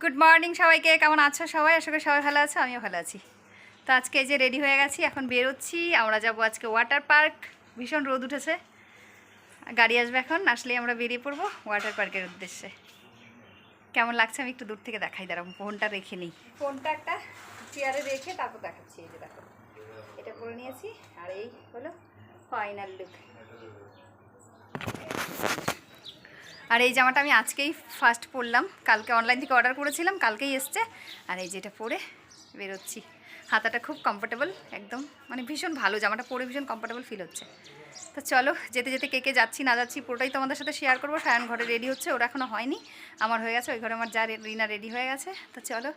Good morning সবাইকে, কেমন আছো সবাই? আশা করি সবাই ভালো আছো, আমিও ভালো আছি। তো আজকে যে রেডি হয়ে গেছি, এখন বেরোচ্ছি। আমরা যাব আজকে ওয়াটার পার্ক ভীষণ রোদ উঠেছে। গাড়ি আসবে এখন আসলেই আমরা বেরিয়ে পড়ব ওয়াটার পার্কের উদ্দেশ্যে। কেমন লাগছে আমি একটু দূর থেকে দেখাই দাঁড়াবো ফোনটা রেখে নিই। ফোনটা একটা চেয়ারে রেখে তারপর দেখাচ্ছি, এই যে দেখো। এটা করে নিয়েছি, আর এই হলো ফাইনাল লুক আর এই জামাটা আমি আজকেই ফার্স্ট পরলাম। কালকে অনলাইন থেকে অর্ডার করেছিলাম, কালকেই এসছে। আর এই যেটা পরে বেরোচ্ছি। হাতাটা খুব কমফোর্টেবল একদম। মানে ভীষণ ভালো, জামাটা পরে ভীষণ কমফোর্টেবল ফিল হচ্ছে। তো চলো, যেতে যেতে কে কে যাচ্ছি, না যাচ্ছি, পুরোটাই তোমাদের সাথে শেয়ার করব। সায়ন ঘরে রেডি হচ্ছে, ওরা এখনও হয়নি। আমার হয়ে গেছে, ওই ঘরে আমার যা রিনা রেডি হয়ে গেছে। তো চলো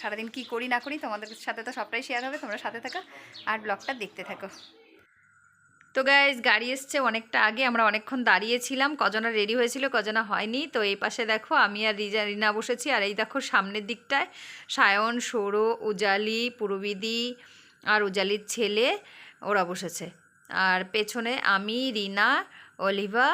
সারাদিন কি করি, না করি, তোমাদের সাথে তো সবটাই শেয়ার হবে, তোমরা সাথে থাকো। আর ব্লগটা দেখতে থাকো। তো গাইজ গাড়ি এসছে অনেকটা আগে, আমরা অনেকক্ষণ দাঁড়িয়েছিলাম, কজনা রেডি হয়েছিল, কজনা হয়নি, তো এই পাশে দেখো আমি আর রিজা, রিনা বসেছি, আর এই দেখো সামনের দিকটায় সায়ন সৌরো উজালি, পুরবিদি আর উজালির ছেলে ওরা বসেছে। আর পেছনে আমি, রিনা, অলিভা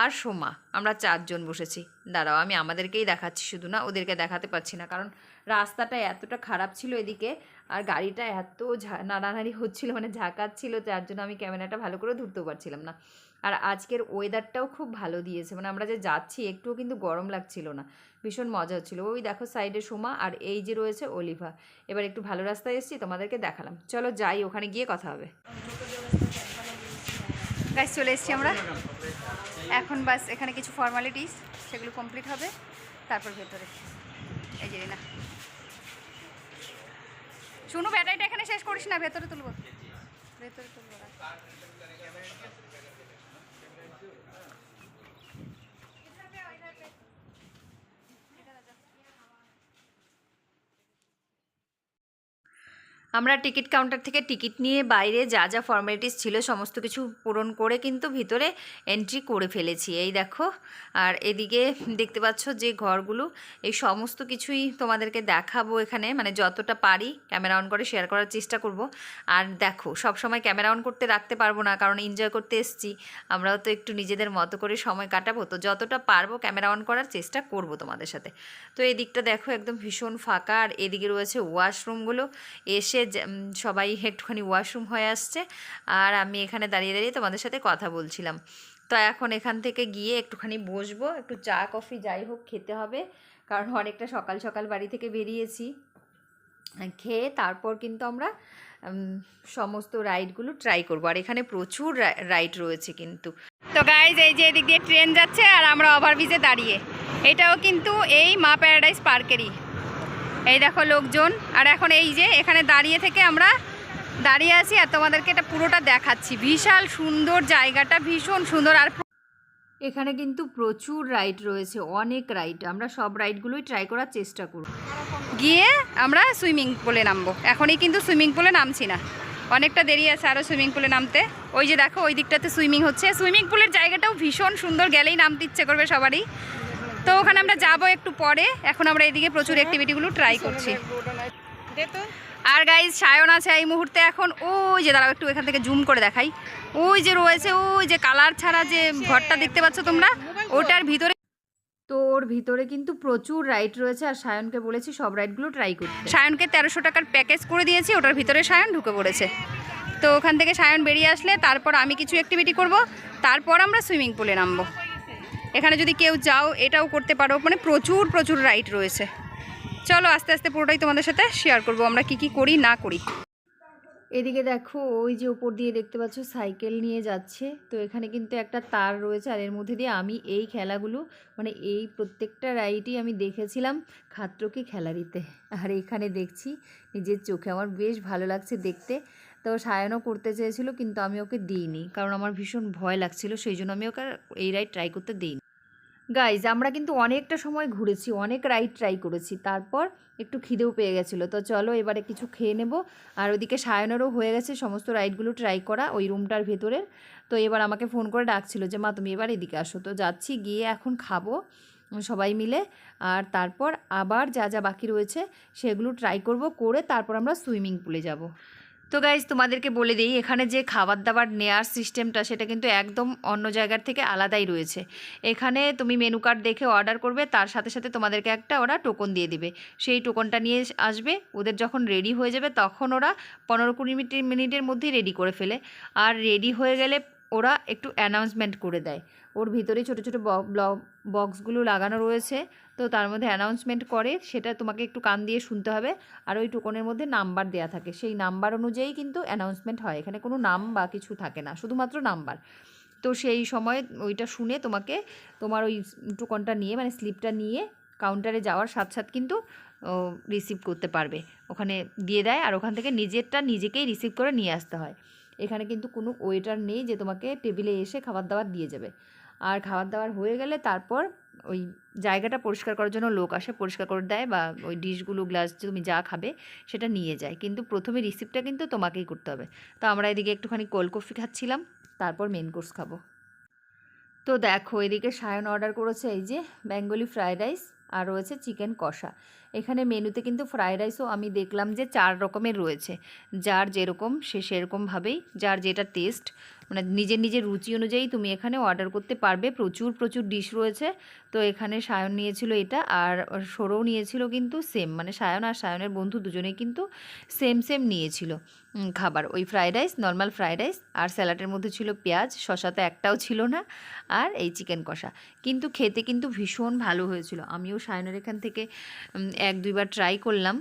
আর সোমা, আমরা চারজন বসেছি। দাঁড়াও, আমি আমাদেরকেই দেখাচ্ছি, শুধু না ওদেরকে দেখাতে পারছি না, কারণ রাস্তাটা এতটা খারাপ ছিল এদিকে, আর গাড়িটা এত নাড়ানাড়ি হচ্ছিল মানে ঝাঁকাচ্ছিল, যার জন্য আমি ক্যামেরাটা ভালো করে ধরতেও পারছিলাম না। আর আজকের ওয়েদারটাও খুব ভালো দিয়েছে মানে আমরা যে যাচ্ছি, একটুও কিন্তু গরম লাগছিল না, ভীষণ মজা হচ্ছিল। ওই দেখো সাইডে সোমা আর এই যে রয়েছে অলিভা। এবার একটু ভালো রাস্তায় এসেছি, তোমাদেরকে দেখালাম। চলো যাই, ওখানে গিয়ে কথা হবে। গাইস চলে এসছি আমরা। এখন বাস, এখানে কিছু ফর্মালিটিস সেগুলো কমপ্লিট হবে, তারপর ভেতরে। এই যে না। শুনু ব্যাটারিটা এখানে শেষ করিস না ভেতরে তুলবো। ভেতরে তুলবো আমরা টিকিট কাউন্টার থেকে টিকিট নিয়ে বাইরে যা যা ফর্মালিটিস ছিল সমস্ত কিছু পূরণ করে কিন্তু ভিতরে এন্ট্রি করে ফেলেছি। এই দেখো, আর এদিকে দেখতে পাচ্ছ যে ঘরগুলো, এই সমস্ত কিছুই তোমাদেরকে দেখাবো এখানে মানে যতটা পারি ক্যামেরা অন করে শেয়ার করার চেষ্টা করব। আর দেখো সব সময় ক্যামেরা অন করতে রাখতে পারব না, কারণ এনজয় করতে এসছি, আমরাও তো একটু নিজেদের মতো করে সময় কাটাবো, তো যতটা পারব ক্যামেরা অন করার চেষ্টা করব তোমাদের সাথে। তো এই দিকটা দেখো একদম ভীষণ ফাঁকা, আর এদিকে রয়েছে ওয়াশরুমগুলো এসে সবাই একটুখানি ওয়াশরুম হয়ে আসছে আর আমি এখানে দাঁড়িয়ে দাঁড়িয়ে তোমাদের সাথে কথা বলছিলাম। তো এখন এখান থেকে গিয়ে একটুখানি বসবো, একটু চা, কফি যাই হোক খেতে হবে, কারণ অনেকটা সকাল সকাল বাড়ি থেকে বেরিয়েছি। খেয়ে তারপর কিন্তু আমরা সমস্ত রাইডগুলো ট্রাই করব। আর এখানে প্রচুর রাইড রয়েছে কিন্তু। তো গাইজ এই যে এদিক দিয়ে ট্রেন যাচ্ছে আর আমরা ওভারব্রিজে দাঁড়িয়ে। এটাও কিন্তু এই মা প্যারাডাইস পার্কেরই। এই দেখো লোকজন, আর এখন এই যে এখানে দাঁড়িয়ে থেকে আমরা দাঁড়িয়ে আছি আর তোমাদেরকে এটা পুরোটা দেখাচ্ছি। বিশাল সুন্দর জায়গাটা, ভীষণ সুন্দর। আর এখানে কিন্তু প্রচুর রাইড রয়েছে, অনেক রাইড। আমরা সব রাইডগুলোই ট্রাই করার চেষ্টা করব। গিয়ে আমরা সুইমিং পুলে নামবো। এখনই কিন্তু সুইমিং পুলে নামছি না। অনেকটা দেরি আছে আরও সুইমিং পুলে নামতে। ওই যে দেখো, ওই দিকটাতে সুইমিং হচ্ছে। সুইমিং পুলের জায়গাটাও ভীষণ সুন্দর, গেলেই নামতে ইচ্ছে করবে সবারই। তো ওখানে আমরা যাব একটু পরে। এখন আমরা এদিকে প্রচুর অ্যাক্টিভিটিগুলো ট্রাই করছি। আর গাইজ সায়ন আছে এই মুহূর্তে এখন। ওই যে দাঁড়াও, একটু এখান থেকে জুম করে দেখাই। ওই যে রয়েছে, ওই যে কালার ছাড়া যে ঘরটা দেখতে পাচ্ছ তোমরা, ওটার ভিতরে তো ওর ভিতরে কিন্তু প্রচুর রাইড রয়েছে। আর সায়নকে বলেছি সব রাইডগুলো ট্রাই করতে। সায়নকে তেরোশো টাকার প্যাকেজ করে দিয়েছি, ওটার ভিতরে সায়ন ঢুকে পড়েছে। তো ওখান থেকে সায়ন বেরিয়ে আসলে তারপর আমি কিছু অ্যাক্টিভিটি করব। তারপর আমরা সুইমিং পুলে নামবো। এখানে যদি কেউ যাও, এটাও করতে পারো। মানে প্রচুর প্রচুর রাইড রয়েছে। চলো আস্তে আস্তে পুরোটাই তোমাদের সাথে শেয়ার করব, আমরা কি কি করি, না করি। এদিকে দেখো, ওই যে উপর দিয়ে দেখতে পাচ্ছ, সাইকেল নিয়ে যাচ্ছে। তো এখানে কিন্তু একটা তার রয়েছে, আর এর মধ্যে দিয়ে আমি এই খেলাগুলো মানে এই প্রত্যেকটা রাইডই আমি দেখেছিলাম খাত্রকে খেলা দিতে। আর এখানে দেখছি, নিজের চোখে। আমার বেশ ভালো লাগছে দেখতে। তো সায়নও করতে চেয়েছিল, কিন্তু আমি ওকে দিইনি, কারণ আমার ভীষণ ভয় লাগছিল, সেই জন্য আমি ওকে এই রাইড ট্রাই করতে দিইনি। গাইজ আমরা কিন্তু অনেকটা সময় ঘুরেছি, অনেক রাইড ট্রাই করেছি। তারপর একটু খিদেও পেয়ে গেছিল। তো চলো এবারে কিছু খেয়ে নেব। আর ওদিকে সায়নেরও হয়ে গেছে, সমস্ত রাইডগুলো ট্রাই করা ওই রুমটার ভেতরের। তো এবার আমাকে ফোন করে ডাকছিল যে, মা, তুমি এবার এদিকে আসো। তো যাচ্ছি, গিয়ে এখন খাব সবাই মিলে। আর তারপর আবার যা যা বাকি রয়েছে সেগুলো ট্রাই করব, করে তারপর আমরা সুইমিং পুলে যাব। তো গাইজ তোমাদেরকে বলে দিই, এখানে যে খাবার দাবার নেয়ার সিস্টেমটা সেটা কিন্তু একদম অন্য জায়গার থেকে আলাদাই রয়েছে। এখানে তুমি মেনু কার্ড দেখে অর্ডার করবে, তার সাথে সাথে তোমাদেরকে একটা ওরা টোকন দিয়ে দিবে। সেই টোকনটা নিয়ে আসবে, ওদের যখন রেডি হয়ে যাবে, তখন ওরা পনেরো কুড়ি মিনিট, মিনিটের মধ্যেই রেডি করে ফেলে। আর রেডি হয়ে গেলে ওরা একটু অ্যানাউন্সমেন্ট করে দেয়। ওর ভিতরে ছোটো ছোটো বক্সগুলো লাগানো রয়েছে। তো তার মধ্যে অ্যানাউন্সমেন্ট করে, সেটা তোমাকে একটু কান দিয়ে শুনতে হবে। আর ওই টোকনের মধ্যে নাম্বার দেওয়া থাকে। সেই নাম্বার অনুযায়ী কিন্তু অ্যানাউন্সমেন্ট হয়। এখানে কোনো নাম বা কিছু থাকে না, শুধুমাত্র নাম্বার তো সেই সময় ওইটা শুনে তোমাকে তোমার ওই টোকনটা নিয়ে মানে স্লিপটা নিয়ে কাউন্টারে যাওয়ার সাথে সাথে কিন্তু রিসিভ করতে পারবে। ওখানে দিয়ে দেয় আর ওখান থেকে নিজেরটা নিজেকেই রিসিভ করে নিয়ে আসতে হয়। এখানে কিন্তু কোনো ওয়েটার নেই যে তোমাকে টেবিলে এসে খাবার দাবার দিয়ে যাবে। আর খাবার দাবার হয়ে গেলে তারপর ওই জায়গাটা পরিষ্কার করার জন্য লোক আসে, পরিষ্কার করে দেয় বা ওই ডিশগুলো, গ্লাস তুমি যা খাবে সেটা নিয়ে যায়। কিন্তু প্রথমে রিসিপ্টটা কিন্তু তোমাকেই করতে হবে। তো আমরা এদিকে একটুখানি কোল্ড কফি খাচ্ছিলাম, তারপর মেন কোর্স খাব। তো দেখো, এদিকে সায়ন অর্ডার করেছে এই যে বেঙ্গলি ফ্রায়েড রাইস আর রয়েছে চিকেন কষা। এখানে মেনুতে কিন্তু ফ্রায়েড রাইসও আমি দেখলাম যে চার রকমের রয়েছে। যার যেরকম, সে সেরকমভাবেই, যার যেটা টেস্ট মানে নিজের নিজের রুচি অনুযায়ী তুমি এখানে অর্ডার করতে পারবে। প্রচুর প্রচুর ডিশ রয়েছে। তো এখানে সায়ন নিয়েছিল এটা আর সরও নিয়েছিল কিন্তু সেম মানে সায়ন আর সায়নের বন্ধু দুজনেই কিন্তু সেম সেম নিয়েছিল খাবার। ওই fried rice normal fried rice আর স্যালাডের মধ্যে ছিল পেঁয়াজ শশা তো একটাও ছিল না। আর এই চিকেন কষা। কিন্তু খেতে কিন্তু ভীষণ ভালো হয়েছিল। আমিও সায়নের এখান থেকে এক, দুইবার ট্রাই করলাম।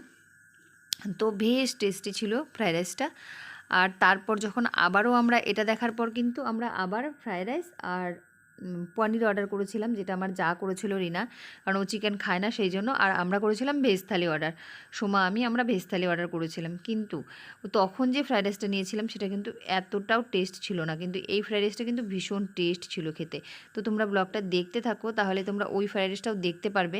তো বেশ টেস্টি ছিল ফ্রায়েড রাইসটা আর তারপর যখন আবারও আমরা এটা দেখার পর কিন্তু আমরা আবার ফ্রায়েড রাইস আর পনির অর্ডার করেছিলাম, যেটা আমার যা করেছিল রিনা। কারণ ও চিকেন খায় না, সেই জন্য। আর আমরা করেছিলাম ভেজ থালি অর্ডার। সোমা, আমি আমরা ভেজ থালি অর্ডার করেছিলাম। কিন্তু তখন যে ফ্রায়েড রাইসটা নিয়েছিলাম, সেটা কিন্তু এতটাও টেস্ট ছিল না। কিন্তু এই ফ্রায়েড রাইসটা কিন্তু ভীষণ টেস্ট ছিল খেতে। তো তোমরা ব্লগটা দেখতে থাকো, তাহলে তোমরা ওই ফ্রায়েড রাইসটাও দেখতে পারবে।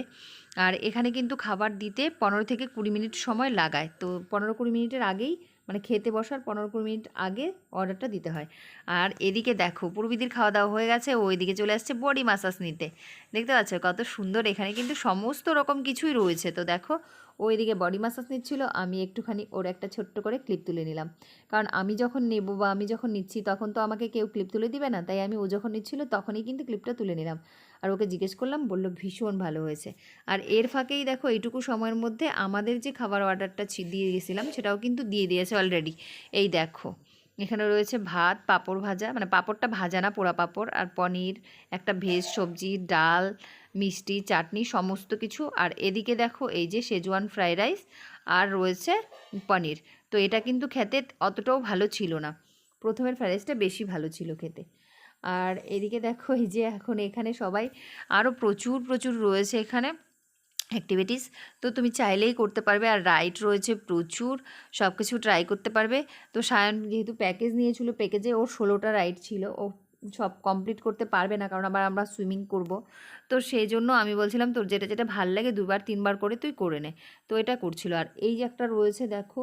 আর এখানে কিন্তু খাবার দিতে পনেরো থেকে কুড়ি মিনিট সময় লাগায়। তো পনেরো কুড়ি মিনিটের আগেই মানে খেতে বসার পনেরো কুড়ি মিনিট আগে অর্ডারটা দিতে হয়। আর এদিকে দেখো পূর্বীদির খাওয়া দাওয়া হয়ে গেছে, ও এদিকে চলে আসছে বডি মাসাজ নিতে। দেখতে পাচ্ছ, কত সুন্দর, এখানে কিন্তু সমস্ত রকম কিছুই রয়েছে। তো দেখো, ও এদিকে বডি মাসাজ নিচ্ছিল, আমি একটুখানি ওর একটা ছোট্ট করে ক্লিপ তুলে নিলাম। কারণ আমি যখন নেব বা আমি যখন নিচ্ছি, তখন তো আমাকে কেউ ক্লিপ তুলে দিবে না, তাই আমি ও যখন নিচ্ছিল, তখনই কিন্তু ক্লিপটা তুলে নিলাম। আর ওকে জিজ্ঞেস করলাম, বলল, ভীষণ ভালো হয়েছে। আর এর ফাঁকেই দেখো, এইটুকু সময়ের মধ্যে আমাদের যে খাবার অর্ডারটা দিয়ে গেছিলাম, সেটাও কিন্তু দিয়ে দিয়েছে অলরেডি এই দেখো, এখানে রয়েছে ভাত, পাঁপড় ভাজা মানে পাঁপড়টা ভাজা না, পোড়া পাঁপড়, আর পনির, একটা ভেজ সবজি, ডাল, মিষ্টি, চাটনি, সমস্ত কিছু। আর এদিকে দেখো, এই যে শেজওয়ান ফ্রাইড রাইস আর রয়েছে পনির। তো এটা কিন্তু খেতে অতটাও ভালো ছিল না। প্রথমের ফ্রাইড রাইসটা বেশি ভালো ছিল খেতে। আর এদিকে দেখো, এই যে এখন এখানে সবাই আরও প্রচুর প্রচুর রয়েছে এখানে অ্যাক্টিভিটিস তো তুমি চাইলেই করতে পারবে, আর রাইড রয়েছে প্রচুর সব কিছু ট্রাই করতে পারবে। তো সায়ন যেহেতু প্যাকেজ নিয়েছিল প্যাকেজে ওর ষোলোটা রাইড ছিল, ও সব কমপ্লিট করতে পারবে না, কারণ আবার আমরা সুইমিং করব। তো সেই জন্য আমি বলছিলাম, তোর যেটা যেটা ভালো লাগে দুবার, তিনবার করে তুই করে নে। তো এটা করছিল। আর এই যে একটা রয়েছে, দেখো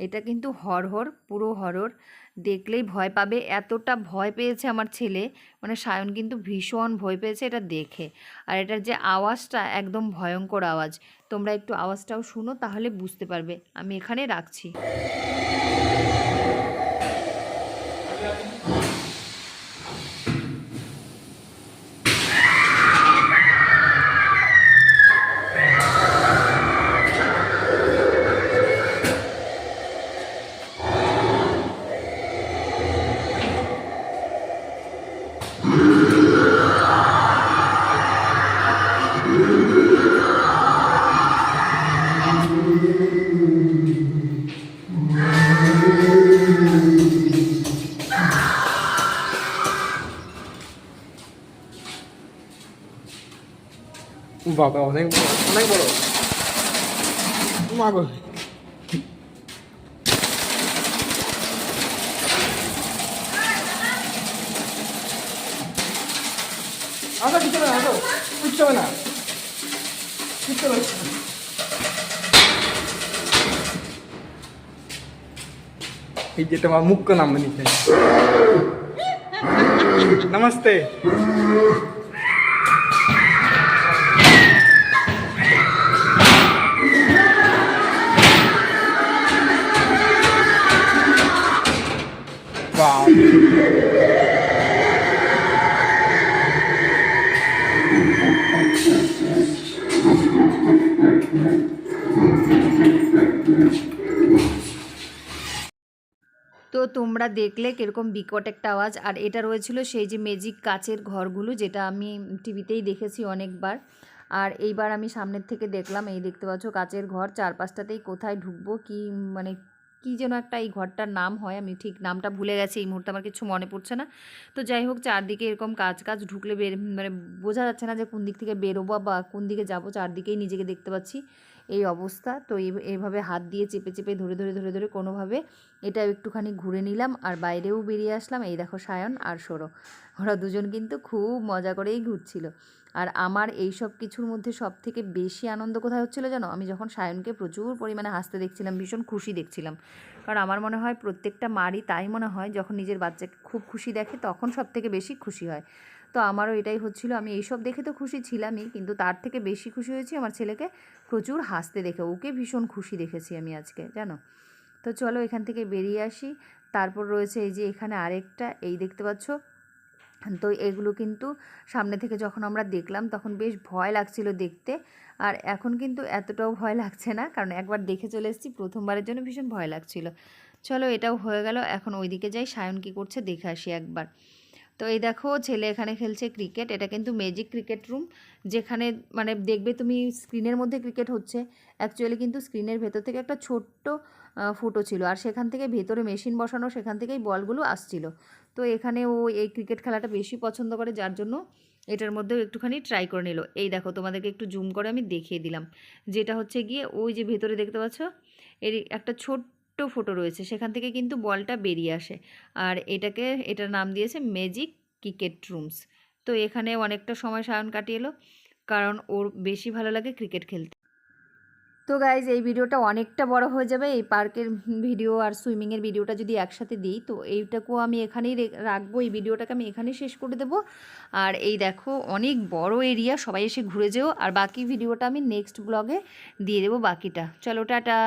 এটা কিন্তু হরহর পুরো হরর দেখলেই ভয় পাবে। এতটা ভয় পেয়েছে আমার ছেলে। মানে সায়ন কিন্তু ভীষণ ভয় পেয়েছে এটা দেখে। আর এটার যে আওয়াজটা, একদম ভয়ঙ্কর আওয়াজ। তোমরা একটু আওয়াজটাও শুনো, তাহলে বুঝতে পারবে। আমি এখানে রাখছি। বাবা অনেক বড় অনেক বড় মা গো আসো কিছু না আসো কিচ্ছু হবে না কিচ্ছু হবে না। এই যে তোমার মুখ্য নাম নিচে নমস্তে তো তোমরা দেখলে কীরকম বিকট একটা আওয়াজ, আর এটা রয়েছিল সেই যে ম্যাজিক কাচের ঘরগুলো যেটা আমি টিভিতেই দেখেছি অনেকবার। আর এইবার আমি সামনের থেকে দেখলাম, এই দেখতে পাচ্ছ কাচের ঘর, চারপাশটাতেই কোথায় ঢুকবো, কি মানে কি যেন একটা এই ঘরটার নাম হয়, আমি ঠিক নামটা ভুলে গেছি, এই মুহূর্তে আমার কিছু মনে পড়ছে না। তো যাই হোক, চারদিকে এরকম কাজ কাজ ঢুকলে বের মানে বোঝা যাচ্ছে না যে কোন দিক থেকে বেরোবো বা কোন দিকে যাব, চারদিকেই নিজেকে দেখতে পাচ্ছি এই অবস্থা। তো এইভাবে হাত দিয়ে চেপে চেপে, ধরে ধরে ধরে ধরে কোনোভাবে এটা একটুখানি ঘুরে নিলাম আর বাইরেও বেরিয়ে আসলাম। এই দেখো সায়ন আর সরো ওরা দুজন কিন্তু খুব মজা করেই ঘুরছিল। আর আমার এই সব কিছুর মধ্যে সব থেকে বেশি আনন্দ কোথায় হচ্ছিল জানো? আমি যখন সায়নকে প্রচুর পরিমাণে হাসতে দেখছিলাম, ভীষণ খুশি দেখছিলাম। কারণ আমার মনে হয় প্রত্যেকটা মারই তাই মনে হয়, যখন নিজের বাচ্চাকে খুব খুশি দেখে তখন সব থেকে বেশি খুশি হয়। তো আমারও এটাই হচ্ছিল, আমি এইসব দেখে তো খুশি ছিলামই, কিন্তু তার থেকে বেশি খুশি হয়েছি আমার ছেলেকে প্রচুর হাসতে দেখে, ওকে ভীষণ খুশি দেখেছি আমি আজকে, জানো? তো চলো এখান থেকে বেরিয়ে আসি, তারপর রয়েছে এই যে এখানে আরেকটা, এই দেখতে পাচ্ছ? তো এগুলো কিন্তু সামনে থেকে যখন আমরা দেখলাম, তখন বেশ ভয় লাগছিল দেখতে। আর এখন কিন্তু এতটাও ভয় লাগছে না, কারণ একবার দেখে চলে এসেছি, প্রথমবারের জন্য ভীষণ ভয় লাগছিল। চলো এটাও হয়ে গেল, এখন ওইদিকে যাই, সায়ন কী করছে দেখে আসি একবার। তো এই দেখো, ছেলে এখানে খেলছে ক্রিকেট এটা কিন্তু ম্যাজিক ক্রিকেট রুম যেখানে মানে দেখবে তুমি স্ক্রিনের মধ্যে ক্রিকেট হচ্ছে। অ্যাকচুয়ালি কিন্তু স্ক্রিনের ভেতর থেকে একটা ছোট্ট ফুটো ছিল আর সেখান থেকে ভেতরে মেশিন বসানো, সেখান থেকেই বলগুলো আসছিল। তো এখানে ও এই ক্রিকেট খেলাটা বেশি পছন্দ করে, যার জন্য এটার মধ্যেও একটুখানি ট্রাই করে নিল। এই দেখো, তোমাদেরকে একটু জুম করে আমি দেখিয়ে দিলাম। যেটা হচ্ছে গিয়ে ওই যে ভেতরে দেখতে পাচ্ছ, এর একটা ছোট্ট ফটো রয়েছে। সেখান থেকে কিন্তু বলটা বেরিয়ে আসে। আর এটাকে, এটার নাম দিয়েছে ম্যাজিক ক্রিকেট রুমস তো এখানে অনেকটা সময় সায়ন কাটিয়ে এলো, কারণ ওর বেশি ভালো লাগে ক্রিকেট খেলতে। তো গাইজ এই ভিডিওটা অনেকটা বড় হয়ে যাবে। এই পার্কের ভিডিও আর সুইমিংয়ের ভিডিওটা যদি একসাথে দিই, তো এইটাকেও আমি এখানেই রাখব। এই ভিডিওটাকে আমি এখানেই শেষ করে দেবো। আর এই দেখো, অনেক বড় এরিয়া সবাই এসে ঘুরে যেও। আর বাকি ভিডিওটা আমি নেক্সট ব্লগে দিয়ে দেবো বাকিটা। চলো, টাটা!